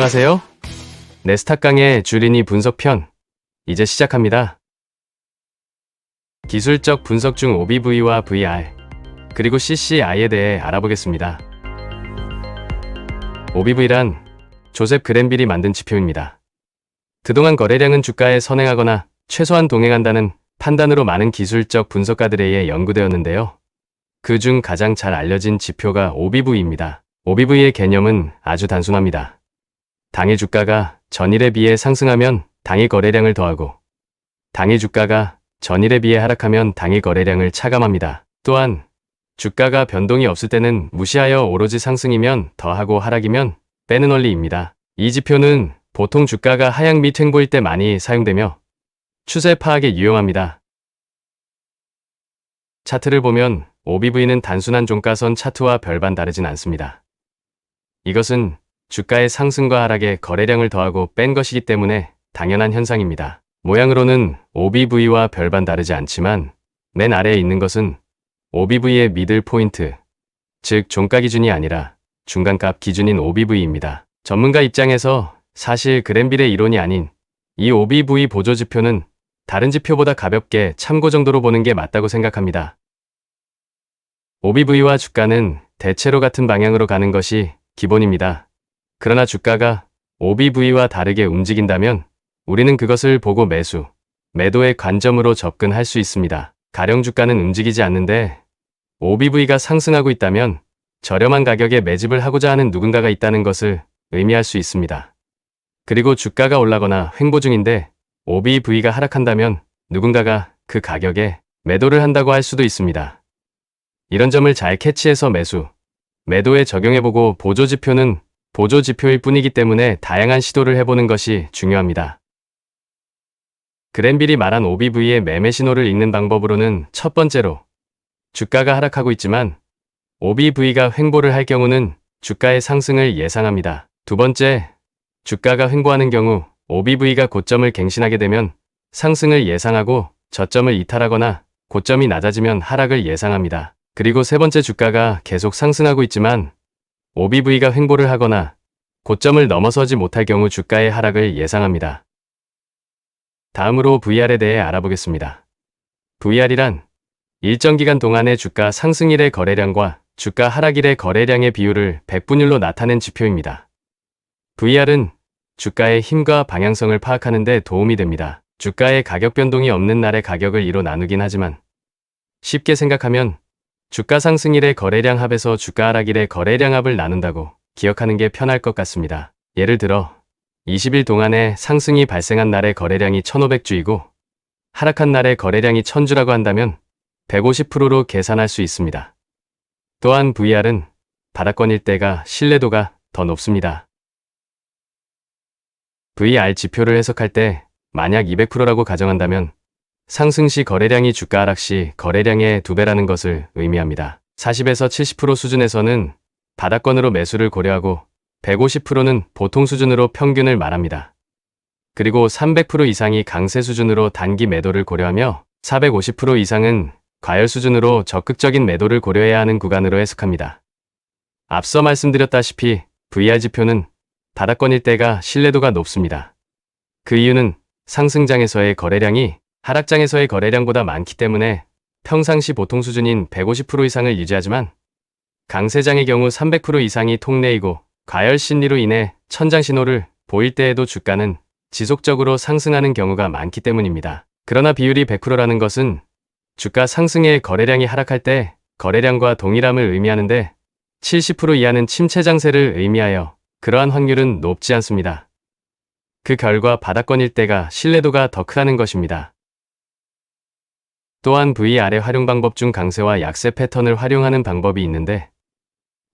안녕하세요. 네스탁강의 주린이 분석편 이제 시작합니다. 기술적 분석 중 OBV와 VR 그리고 CCI에 대해 알아보겠습니다. OBV란 조셉 그랜빌이 만든 지표입니다. 그동안 거래량은 주가에 선행하거나 최소한 동행한다는 판단으로 많은 기술적 분석가들에 의해 연구되었는데요. 그 중 가장 잘 알려진 지표가 OBV입니다. OBV의 개념은 아주 단순합니다. 당일 주가가 전일에 비해 상승하면 당일 거래량을 더하고 당일 주가가 전일에 비해 하락하면 당일 거래량을 차감합니다. 또한 주가가 변동이 없을 때는 무시하여 오로지 상승이면 더하고 하락이면 빼는 원리입니다. 이 지표는 보통 주가가 하향 및 횡보일 때 많이 사용되며 추세 파악에 유용합니다. 차트를 보면 OBV는 단순한 종가선 차트와 별반 다르진 않습니다. 이것은 주가의 상승과 하락에 거래량을 더하고 뺀 것이기 때문에 당연한 현상입니다. 모양으로는 OBV와 별반 다르지 않지만 맨 아래에 있는 것은 OBV의 미들 포인트, 즉 종가 기준이 아니라 중간값 기준인 OBV입니다. 전문가 입장에서 사실 그랜빌의 이론이 아닌 이 OBV 보조 지표는 다른 지표보다 가볍게 참고 정도로 보는 게 맞다고 생각합니다. OBV와 주가는 대체로 같은 방향으로 가는 것이 기본입니다. 그러나 주가가 OBV와 다르게 움직인다면 우리는 그것을 보고 매수, 매도의 관점으로 접근할 수 있습니다. 가령 주가는 움직이지 않는데 OBV가 상승하고 있다면 저렴한 가격에 매집을 하고자 하는 누군가가 있다는 것을 의미할 수 있습니다. 그리고 주가가 올라거나 횡보 중인데 OBV가 하락한다면 누군가가 그 가격에 매도를 한다고 할 수도 있습니다. 이런 점을 잘 캐치해서 매수, 매도에 적용해보고 보조지표는 보조 지표일 뿐이기 때문에 다양한 시도를 해보는 것이 중요합니다. 그랜빌이 말한 OBV의 매매 신호를 읽는 방법으로는 첫 번째로 주가가 하락하고 있지만 OBV가 횡보를 할 경우는 주가의 상승을 예상합니다. 두 번째, 주가가 횡보하는 경우 OBV가 고점을 갱신하게 되면 상승을 예상하고 저점을 이탈하거나 고점이 낮아지면 하락을 예상합니다. 그리고 세 번째 주가가 계속 상승하고 있지만 OBV가 횡보를 하거나 고점을 넘어서지 못할 경우 주가의 하락을 예상합니다. 다음으로 VR에 대해 알아보겠습니다. VR이란 일정 기간 동안의 주가 상승일의 거래량과 주가 하락일의 거래량의 비율을 백분율로 나타낸 지표입니다. VR은 주가의 힘과 방향성을 파악하는 데 도움이 됩니다. 주가의 가격 변동이 없는 날의 가격을 2로 나누긴 하지만 쉽게 생각하면 주가 상승일의 거래량 합에서 주가 하락일의 거래량 합을 나눈다고 기억하는 게 편할 것 같습니다. 예를 들어 20일 동안에 상승이 발생한 날의 거래량이 1500주이고 하락한 날의 거래량이 1000주라고 한다면 150%로 계산할 수 있습니다. 또한 VR은 바닥권일 때가 신뢰도가 더 높습니다. VR 지표를 해석할 때 만약 200%라고 가정한다면 상승 시 거래량이 주가 하락 시 거래량의 두배라는 것을 의미합니다. 40에서 70% 수준에서는 바닥권으로 매수를 고려하고 150%는 보통 수준으로 평균을 말합니다. 그리고 300% 이상이 강세 수준으로 단기 매도를 고려하며 450% 이상은 과열 수준으로 적극적인 매도를 고려해야 하는 구간으로 해석합니다. 앞서 말씀드렸다시피 VR 지표는 바닥권일 때가 신뢰도가 높습니다. 그 이유는 상승장에서의 거래량이 하락장에서의 거래량보다 많기 때문에 평상시 보통 수준인 150% 이상을 유지하지만 강세장의 경우 300% 이상이 통내이고 과열 심리로 인해 천장 신호를 보일 때에도 주가는 지속적으로 상승하는 경우가 많기 때문입니다. 그러나 비율이 100%라는 것은 주가 상승의 거래량이 하락할 때 거래량과 동일함을 의미하는데 70% 이하는 침체 장세를 의미하여 그러한 확률은 높지 않습니다. 그 결과 바닥권일 때가 신뢰도가 더 크다는 것입니다. 또한 VR 활용 방법 중 강세와 약세 패턴을 활용하는 방법이 있는데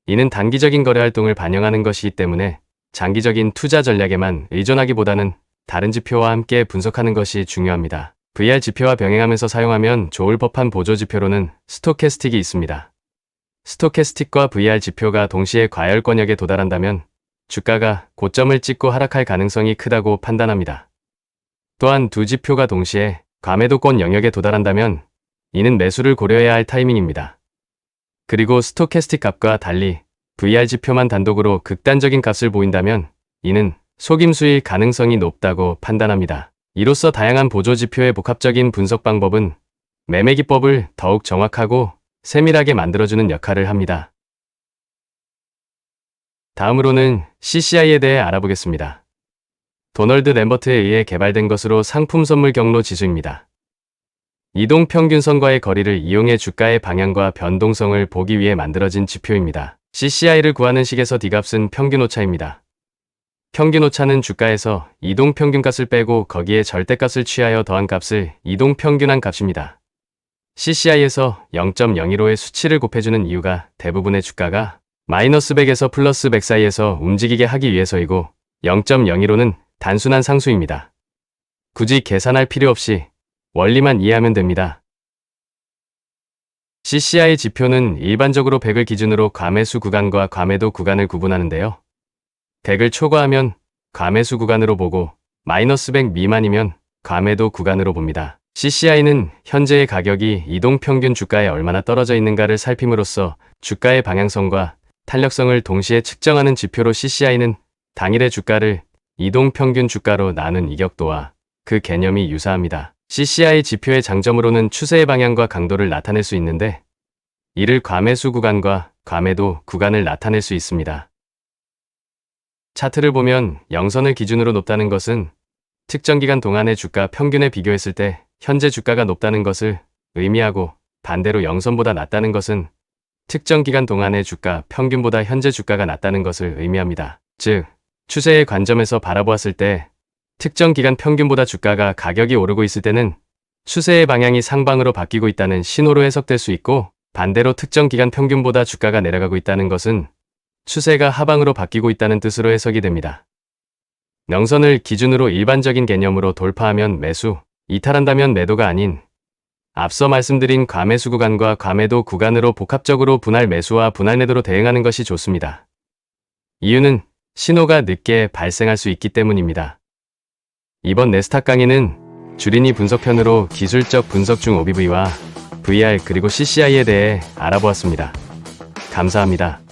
이는 단기적인 거래 활동을 반영하는 것이기 때문에 장기적인 투자 전략에만 의존하기보다는 다른 지표와 함께 분석하는 것이 중요합니다. VR 지표와 병행하면서 사용하면 좋을 법한 보조 지표로는 스토캐스틱이 있습니다. 스토캐스틱과 VR 지표가 동시에 과열 권역에 도달한다면 주가가 고점을 찍고 하락할 가능성이 크다고 판단합니다. 또한 두 지표가 동시에 과매도권 영역에 도달한다면 이는 매수를 고려해야 할 타이밍입니다. 그리고 스토캐스틱 값과 달리 VR 지표만 단독으로 극단적인 값을 보인다면 이는 속임수일 가능성이 높다고 판단합니다. 이로써 다양한 보조 지표의 복합적인 분석 방법은 매매 기법을 더욱 정확하고 세밀하게 만들어주는 역할을 합니다. 다음으로는 CCI에 대해 알아보겠습니다. 도널드 램버트에 의해 개발된 것으로 상품 선물 경로 지수입니다. 이동 평균선과의 거리를 이용해 주가의 방향과 변동성을 보기 위해 만들어진 지표입니다. CCI를 구하는 식에서 D값은 평균 오차입니다. 평균 오차는 주가에서 이동 평균값을 빼고 거기에 절대값을 취하여 더한 값을 이동 평균한 값입니다. CCI에서 0.015의 수치를 곱해주는 이유가 대부분의 주가가 마이너스 100에서 플러스 100 사이에서 움직이게 하기 위해서이고 0.015는 단순한 상수입니다. 굳이 계산할 필요 없이 원리만 이해하면 됩니다. CCI 지표는 일반적으로 100을 기준으로 과매수 구간과 과매도 구간을 구분하는데요. 100을 초과하면 과매수 구간으로 보고 마이너스 100 미만이면 과매도 구간으로 봅니다. CCI는 현재의 가격이 이동 평균 주가에 얼마나 떨어져 있는가를 살핌으로써 주가의 방향성과 탄력성을 동시에 측정하는 지표로 CCI는 당일의 주가를 이동 평균 주가로 나눈 이격도와 그 개념이 유사합니다. CCI 지표의 장점으로는 추세의 방향과 강도를 나타낼 수 있는데 이를 과매수 구간과 과매도 구간을 나타낼 수 있습니다. 차트를 보면 영선을 기준으로 높다는 것은 특정 기간 동안의 주가 평균에 비교했을 때 현재 주가가 높다는 것을 의미하고 반대로 영선보다 낮다는 것은 특정 기간 동안의 주가 평균보다 현재 주가가 낮다는 것을 의미합니다. 즉, 추세의 관점에서 바라보았을 때 특정 기간 평균보다 주가가 가격이 오르고 있을 때는 추세의 방향이 상방으로 바뀌고 있다는 신호로 해석될 수 있고 반대로 특정 기간 평균보다 주가가 내려가고 있다는 것은 추세가 하방으로 바뀌고 있다는 뜻으로 해석이 됩니다. 명선을 기준으로 일반적인 개념으로 돌파하면 매수, 이탈한다면 매도가 아닌 앞서 말씀드린 과매수 구간과 과매도 구간으로 복합적으로 분할 매수와 분할 매도로 대응하는 것이 좋습니다. 이유는 신호가 늦게 발생할 수 있기 때문입니다. 이번 네스탁 강의는 주린이 분석편으로 기술적 분석 중 OBV와 VR 그리고 CCI에 대해 알아보았습니다. 감사합니다.